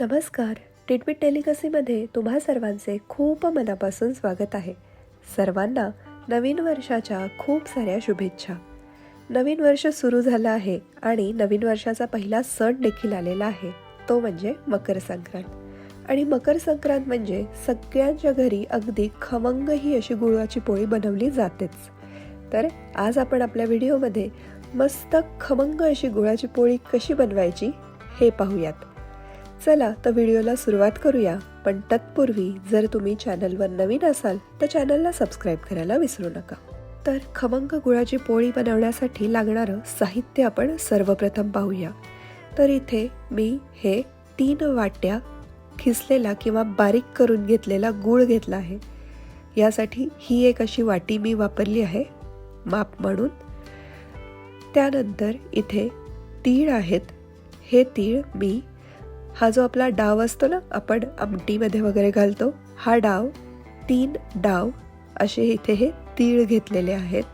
नमस्कार. टिटबिट टेलिकसीमध्ये तुम्हा सर्वांचे खूप मनापासून स्वागत आहे. सर्वांना नवीन वर्षाच्या खूप साऱ्या शुभेच्छा. नवीन वर्ष सुरू झालं आहे आणि नवीन वर्षाचा पहिला सण देखील आलेला आहे. तो म्हणजे मकर संक्रांत. आणि मकर संक्रांत म्हणजे सगळ्यांच्या घरी अगदी खमंग ही अशी गुळाची पोळी बनवली जातेच. तर आज आपण आपल्या व्हिडिओमध्ये मस्त खमंग अशी गुळाची पोळी कशी बनवायची हे पाहूयात. चला तर व्हिडिओला सुरुवात करूया. पण तत्पूर्वी जर तुम्ही चॅनलवर नवीन असाल तर चॅनलला सबस्क्राईब करायला विसरू नका. तर खमंग गुळाची पोळी बनवण्यासाठी लागणारं साहित्य आपण सर्वप्रथम पाहूया. तर इथे मी हे तीन वाट्या खिसलेला किंवा बारीक करून घेतलेला गूळ घेतला आहे. यासाठी ही एक अशी वाटी मी वापरली आहे माप म्हणून. त्यानंतर इथे तीळ आहेत. हे तीळ मी हा जो आपला डाव असतो ना आपण आमटीमध्ये वगैरे घालतो हा डाव तीन डाव असे इथे हे तीळ घेतलेले आहेत.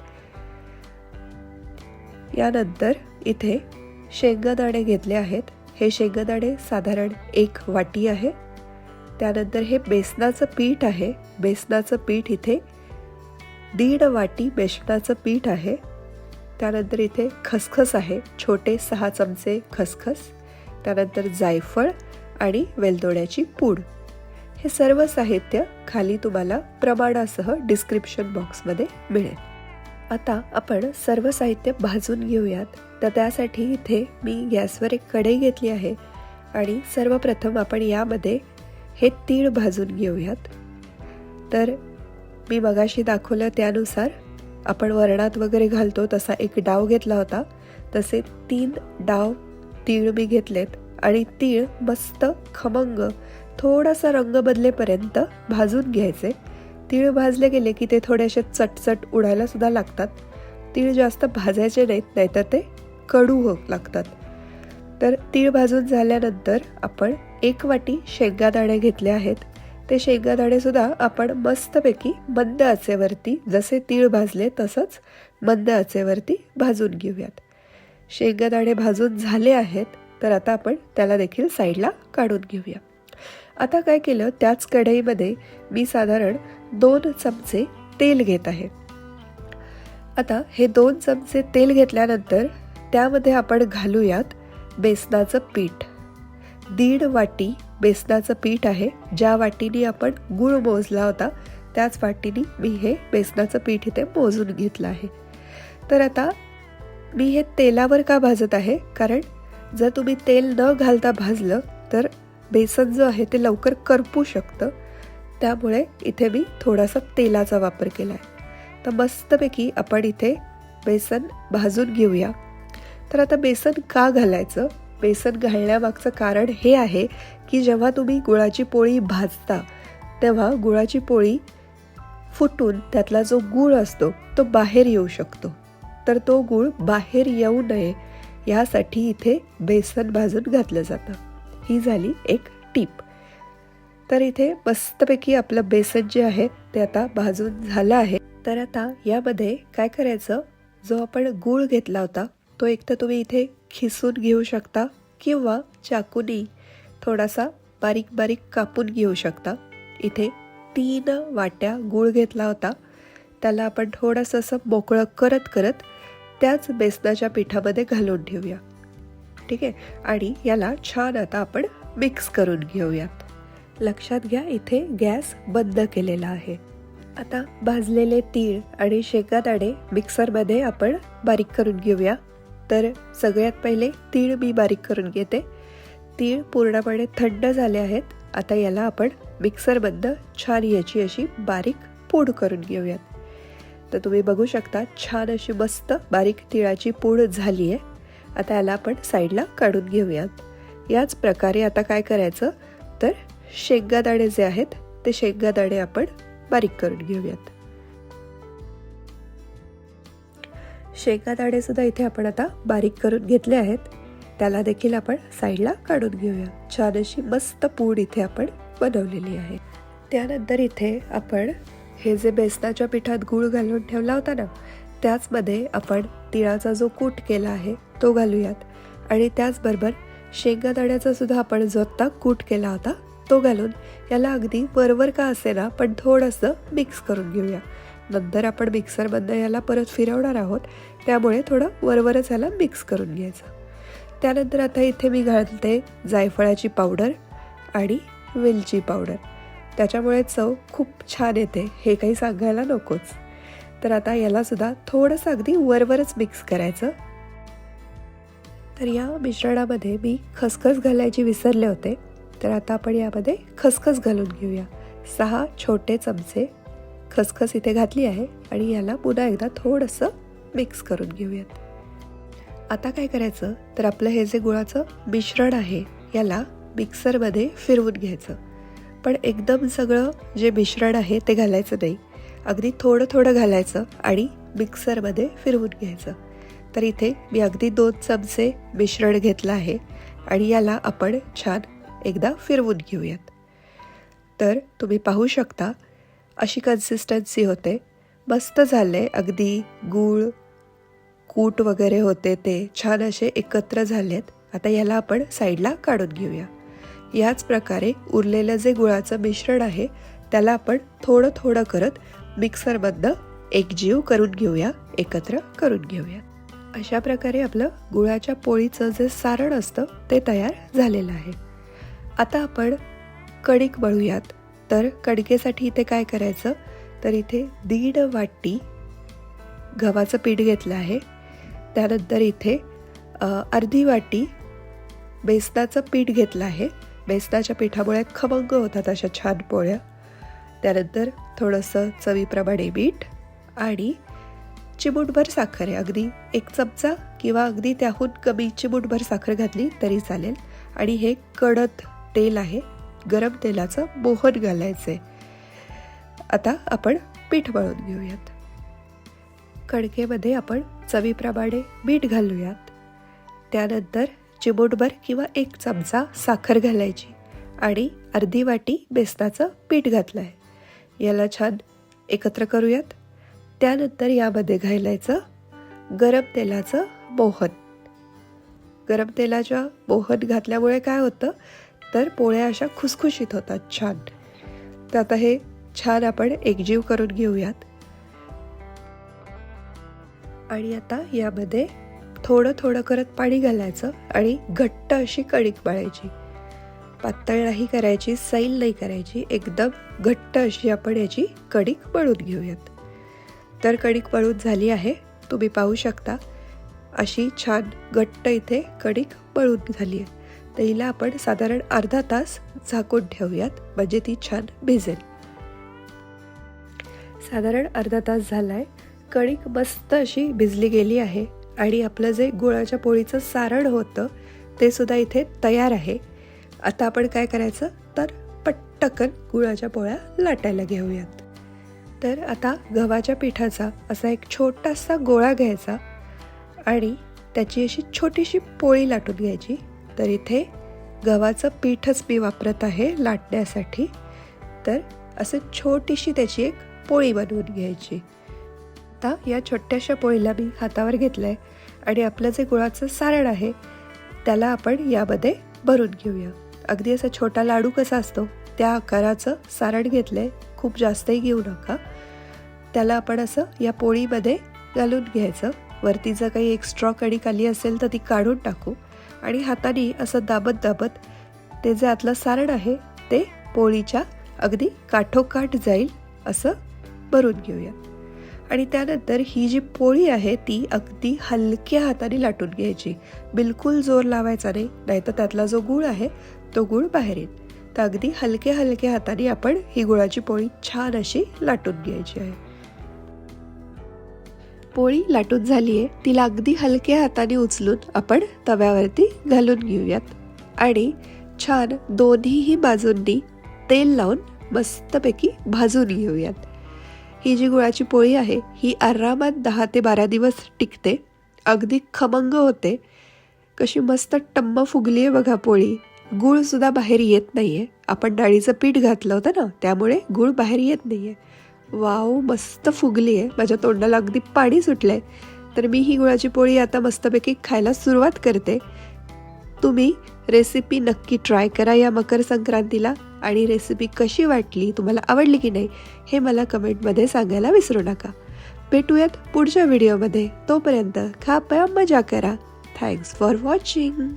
यानंतर इथे शेंगदाणे घेतले आहेत. हे शेंगदाणे साधारण एक वाटी आहे. त्यानंतर हे बेसनाचं पीठ आहे. बेसनाचं पीठ इथे दीड वाटी बेसनाचं पीठ आहे. त्यानंतर इथे खसखस आहे. छोटे सहा चमचे खसखस. त्यानंतर जायफळ आणि वेलदोड्याची पूड. हे सर्व साहित्य खाली तुम्हाला प्रमाणासह डिस्क्रिप्शन बॉक्समध्ये मिळेल. आता आपण सर्व साहित्य भाजून घेऊयात. तर त्यासाठी इथे मी गॅसवर एक कढई घेतली आहे आणि सर्वप्रथम आपण यामध्ये हे तीळ भाजून घेऊयात. तर मी मगाशी दाखवलं त्यानुसार आपण वरणात वगैरे घालतो तसा एक डाव घेतला होता. तसे तीन डाव तीळ मी घेतलेत आणि तीळ मस्त खमंग थोडासा रंग बदलेपर्यंत भाजून घ्यायचे. तीळ भाजले गेले की ते थोडेसे चटचट उडायला सुद्धा लागतात. तीळ जास्त भाजायचे नाहीत नाहीतर ते कडू हो लागतात. तर तीळ भाजून झाल्यानंतर आपण एक वाटी शेंगादाणे घेतले आहेत. ते शेंगादाणेसुद्धा आपण मस्तपैकी मंद आचेवरती जसे तीळ भाजले तसंच मंद आचेवरती भाजून घेऊयात. शेंगादाणे भाजून झाले आहेत तर आता आपण त्याला देखील साईडला काढून घेऊया. आता काय केलं त्याच कढईमध्ये मी साधारण दोन चमचे तेल घेत आहे. आता हे दोन चमचे तेल घेतल्यानंतर त्यामध्ये आपण घालूयात बेसनाचं पीठ. दीड वाटी बेसनाचं पीठ आहे ज्या वाटीने आपण गुळ मोजला होता त्याच वाटीने मी हे बेसनाचं पीठ इथे मोजून घेतलं आहे. तर आता मी हे तेलावर का भाजत आहे? कारण जर तुम्ही तेल न घालता भाजलं तर बेसन जो आहे ते लवकर करपू शकतं. त्यामुळे इथे मी थोडासा तेलाचा वापर केला आहे तर मस्तपैकी आपण इथे बेसन भाजून घेऊया. तर आता बेसन का घालायचं? बेसन घालण्यामागचं कारण हे आहे की जेव्हा तुम्ही गुळाची पोळी भाजता तेव्हा गुळाची पोळी फुटून त्यातला जो गूळ असतो तो बाहेर येऊ शकतो. तर तो गूळ बाहेर येऊ नये यासाठी इथे बेसन भाजून घातलं जातं. ही झाली एक टीप. तर इथे मस्तपैकी आपलं बेसन जे आहे ते आता भाजून झालं आहे. तर आता यामध्ये काय करायचं? जो आपण गूळ घेतला होता तो एक तर तुम्ही इथे खिसून घेऊ शकता किंवा चाकूनी थोडासा बारीक बारीक कापून घेऊ शकता. इथे तीन वाट्या गूळ घेतला होता. त्याला आपण थोडंसं असं मोकळं करत करत त्याच बेसनाच्या पिठामध्ये घालून ठेवूया. ठीक आहे? आणि याला छान आता आपण मिक्स करून घेऊयात. लक्षात घ्या इथे गॅस बंद केलेला आहे. आता भाजलेले तीळ आणि शेंगादाणे मिक्सरमध्ये आपण बारीक करून घेऊया. तर सगळ्यात पहिले तीळ मी बारीक करून घेते. तीळ पूर्णपणे थंड झाले आहेत. आता याला आपण मिक्सरबद्द छान याची अशी बारीक पूड करून घेऊयात. तर तुम्ही बघू शकता छान अशी मस्त बारीक तिळाची पूड झाली आहे. आता याला आपण साईडला काढून घेऊयात. याच प्रकारे आता काय करायचं? तर शेंगादाणे जे आहेत ते शेंगादाणे आपण बारीक करून घेऊयात. शेंगादाणे सुद्धा इथे आपण आता बारीक करून घेतले आहेत. त्याला देखील आपण साईडला काढून घेऊया छान अशी मस्त पूड इथे आपण बनवलेली आहे. त्यानंतर इथे आपण हे जे बेसनाच्या पिठात गूळ घालून ठेवला होता ना त्याचमध्ये आपण तिळाचा जो कूट केला आहे तो घालूयात. आणि त्याचबरोबर शेंगादाण्याचा सुद्धा आपण जो आत्ता कूट केला होता तो घालून याला अगदी वरवर का असेना पण थोडंसं मिक्स करून घेऊया. नंतर आपण मिक्सरमधनं याला परत फिरवणार आहोत त्यामुळे थोडं वरवरच याला मिक्स करून घ्यायचं. त्यानंतर आता इथे मी घालते जायफळाची पावडर आणि वेलची पावडर त्याच्यामुळे चव खूप छान येते. हे काही सांगायला नकोच. तर आता यालासुद्धा थोडंसं अगदी वरवरच मिक्स करायचं. तर या मिश्रणामध्ये मी खसखस घालायची विसरले होते. तर आता आपण यामध्ये खसखस घालून घेऊया. सहा छोटे चमचे खसखस इथे घातली आहे आणि याला पुन्हा एकदा थोडंसं मिक्स करून घेऊयात. आता काय करायचं? तर आपलं हे जे गुळाचं मिश्रण आहे याला मिक्सरमध्ये फिरवून घ्यायचं. पण एकदम सगळं जे मिश्रण आहे ते घालायचं नाही. अगदी थोडं थोडं घालायचं आणि मिक्सरमध्ये फिरवून घ्यायचं. तर इथे मी अगदी दोन चमचे मिश्रण घेतलं आहे आणि याला आपण छान एकदा फिरवून घेऊयात. तर तुम्ही पाहू शकता अशी कन्सिस्टन्सी होते. मस्त झाले अगदी गूळ कूट वगैरे होते ते छान असे एकत्र झालेत. आता याला आपण साईडला काढून घेऊया. याच प्रकारे उरलेलं जे गुळाचं मिश्रण आहे त्याला आपण थोडं थोडं करत मिक्सरमधनं एकजीव करून घेऊया एकत्र करून घेऊया. अशा प्रकारे आपलं गुळाच्या पोळीचं जे सारण असतं ते तयार झालेलं आहे. आता आपण कणिक मळूयात. तर कणकेसाठी इथे काय करायचं? तर इथे दीड वाटी गव्हाचं पीठ घेतलं आहे. त्यानंतर इथे अर्धी वाटी बेसनाचं पीठ घेतलं आहे. बेस्ताच्या पिठापोळ्यात खमंग होतात अशा छान पोळ्या. त्यानंतर थोडंसं चवीप्रमाणे मीठ आणि चिमूटभर साखर आहे. अगदी एक चमचा किंवा अगदी त्याहून कमी चिमूटभर साखर घातली तरी चालेल. आणि हे कडत तेल आहे. गरम तेलाचं मोहन घालायचे आता आपण पीठ मळून घेऊयात. कणकेमध्ये आपण चवीप्रमाणे मीठ घालूयात. त्यानंतर चिमूटभर किंवा एक चमचा साखर घालायची आणि अर्धी वाटी बेसनाचं पीठ घातलं आहे याला छान एकत्र करूयात. त्यानंतर यामध्ये घालायचं गरम तेलाचं मोहन गरम तेलाच्या मोहन घातल्यामुळे काय होतं? तर पोळ्या अशा खुसखुशीत होतात छान. तर आता हे छान आपण एकजीव करून घेऊयात. आणि आता यामध्ये थोडं थोडं करत पाणी घालायचं आणि घट्ट अशी कणिक मळायची. पातळ नाही करायची सैल नाही करायची एकदम घट्ट अशी आपण याची कणिक मळून घेऊयात. तर कणिक मळून झाली आहे तुम्ही पाहू शकता. अशी छान घट्ट इथे कणिक मळून झाली आहे. तर हिला आपण साधारण अर्धा तास झाकून ठेवूयात म्हणजे ती छान भिजेल. साधारण अर्धा तास झाला आहे कणिक मस्त अशी भिजली गेली आहे. आणि आपलं जे गुळाच्या पोळीचं सारण होतं ते सुद्धा इथे तयार आहे. आता आपण काय करायचं? तर पट्टकन गुळाच्या पोळ्या लाटायला घेऊयात. तर आता गव्हाच्या पिठाचा असा एक छोटासा गोळा घ्यायचा आणि त्याची अशी छोटीशी पोळी लाटून घ्यायची. तर इथे गव्हाचं पीठच मी वापरत आहे लाटण्यासाठी. तर असं छोटीशी त्याची एक पोळी बनवून घ्यायची. आता या छोट्याशा पोळीला मी हातावर घेतलं आहे आणि आपलं जे गुळाचं सारण आहे त्याला आपण यामध्ये भरून घेऊया. अगदी असा छोटा लाडू कसा असतो त्या आकाराचं सारण घेतलं आहे खूप जास्तही घेऊ नका. त्याला आपण असं या पोळीमध्ये घालून घ्यायचं. वरती जर काही एक्स्ट्रा कणिक आली असेल तर ती काढून टाकू. आणि हाताने असं दाबत दाबत ते जे आतलं सारण आहे ते पोळीच्या अगदी काठोकाठ जाईल असं भरून घेऊया. आणि त्यानंतर ही जी पोळी आहे ती अगदी हलक्या हाताने लाटून घ्यायची. बिलकुल जोर लावायचा नाही नाहीतर त्यातला जो गुळ आहे तो गुळ बाहेर येईल. तर अगदी हलक्या हलक्या हाताने आपण ही गुळाची पोळी छान अशी लाटून घ्यायची आहे. पोळी लाटून झाली आहे तिला अगदी हलक्या हाताने उचलून आपण तव्यावरती घालून घेऊयात. आणि छान दोन्हीही बाजूंनी तेल लावून मस्तपैकी भाजून घेऊयात. ही जी गुळाची पोळी आहे ही आरामात दहा ते बारा दिवस टिकते अगदी खमंग होते. कशी मस्त टम्म फुगली आहे बघा पोळी. गूळसुद्धा बाहेर येत नाही आहे आपण डाळीचं पीठ घातलं होतं ना त्यामुळे गुळ बाहेर येत नाही आहे वाव मस्त फुगली आहे माझ्या तोंडाला अगदी पाणी सुटलंय. तर मी ही गुळाची पोळी आता मस्तपैकी खायला सुरुवात करते. तुम्ही रेसिपी नक्की ट्राय करा या मकर संक्रांतीला. आणि रेसिपी कशी वाटली तुम्हाला आवडली की नाही हे मला कमेंटमध्ये सांगायला विसरू नका. भेटूयात पुढच्या व्हिडिओमध्ये तोपर्यंत खा प्या मजा करा. Thanks for watching